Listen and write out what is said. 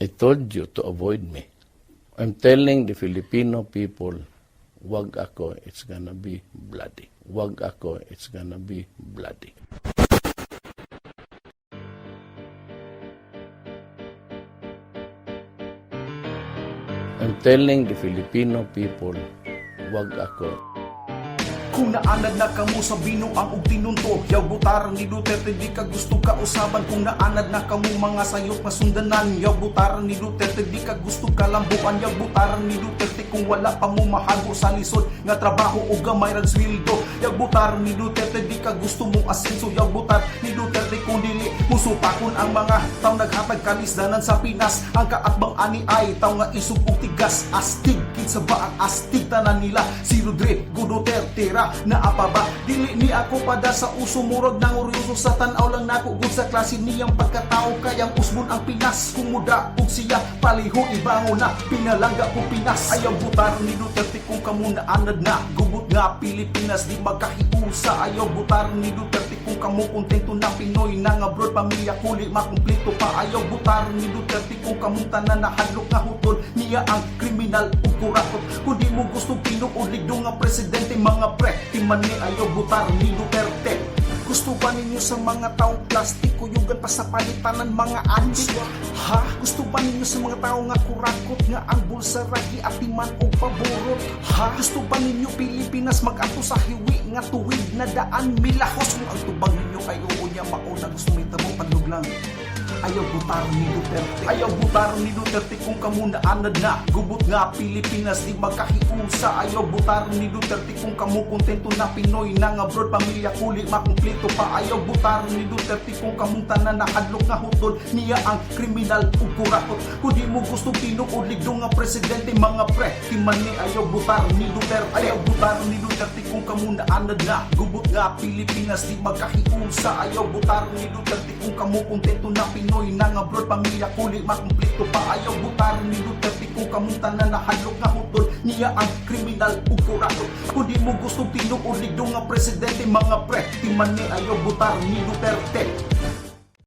I told you to avoid me. I'm telling the Filipino people, wag ako, it's gonna be bloody. Wag ako, it's gonna be bloody. I'm telling the Filipino people, wag ako, Kung naanad na kamo sa binuang ug tinunto Yaw butaran ni Duterte di ka gusto ka usaban Kung naanad na kamo mga sayop nga sundanan. Yaw butaran ni Duterte di ka gusto ka lambuan Yaw butaran ni Duterte kung wala pa mo mahago sa lisod. Nga trabaho o gamay rag sweldo Yaw butaran ni Duterte di ka gusto mong asenso. Yaw butar ni Duterte kung dili Musutakon ang mga taw naghatag kalisdanan sa Pinas. Ang kaatbang ani ay taw nga isog ug tigas. Astig kid sa baang astig tanan nila Si Rodrigo Duterte ra. Na apaba Dili ni ako pada sa uso murag nang uryoso sa tanaw lang nako. Gud sa klase niyang pagkatao kayang usbon ang Pinas. Kung muda ug siya paliho ibango na. Pinalangga ko Pinas. Ayaw butar ni Duterte kung kamo na. Gubot nga Pilipinas di magkahiusa. Ayaw butar ni Duterte kung kamo kontento na Pinoy. Nang abroad pamilya kuli makumpleto pa. Ayaw butar ni Duterte kung tanan na hadlok nga hutol. Niya ang kriminal ug kurakot Kung di mo gusto pinuod ligdo nga presidente mga pre Timan ni ayaw butar ni Duterte gusto ba ninyo sa mga taong plastic Kuyugan pa sa palitanan mga adik Ha? Gusto ba ninyo sa mga tao nga kurakot Nga ang bulsa ragi at timan o paborot Ha? Gusto ba ninyo Pilipinas mag-ato sa hiwi Nga tuwid na daan milahos Kung ang tubang ninyo kayo unya mauna Gusto may tabong panluglang Ayaw butar ni Duterte. Ayaw butar ni Duterte kung kamo na. Gubot nga Pilipinas di magkahiusa Ayaw butar ni Duterte kung kamo kontento na Pinoy Nang abroad pamilya kuli makumpleto pa. Ayaw butar ni Duterte kung kamong tanan na hadlok nga hutol. Niya ang kriminal ug kurakot Kung mo gusto tinuod ligdo nga presidente mga pre. Timan ni ayaw butar ni Duterte. Ayaw butar ni Duterte kung kamo na. Gubot nga Pilipinas di magkahiusa Ayaw butar ni Duterte kung kamo kontento na Pinoy nang abroad pamilya kuli makumpleto pa Ayaw butar ni Duterte kung kamong tanan na hadlok nga hutol. Niya ang kriminal ug kurakot Kung di mo gusto tinuod ligdo nga presidente mga pre Timan ni ayaw butar ni Duterte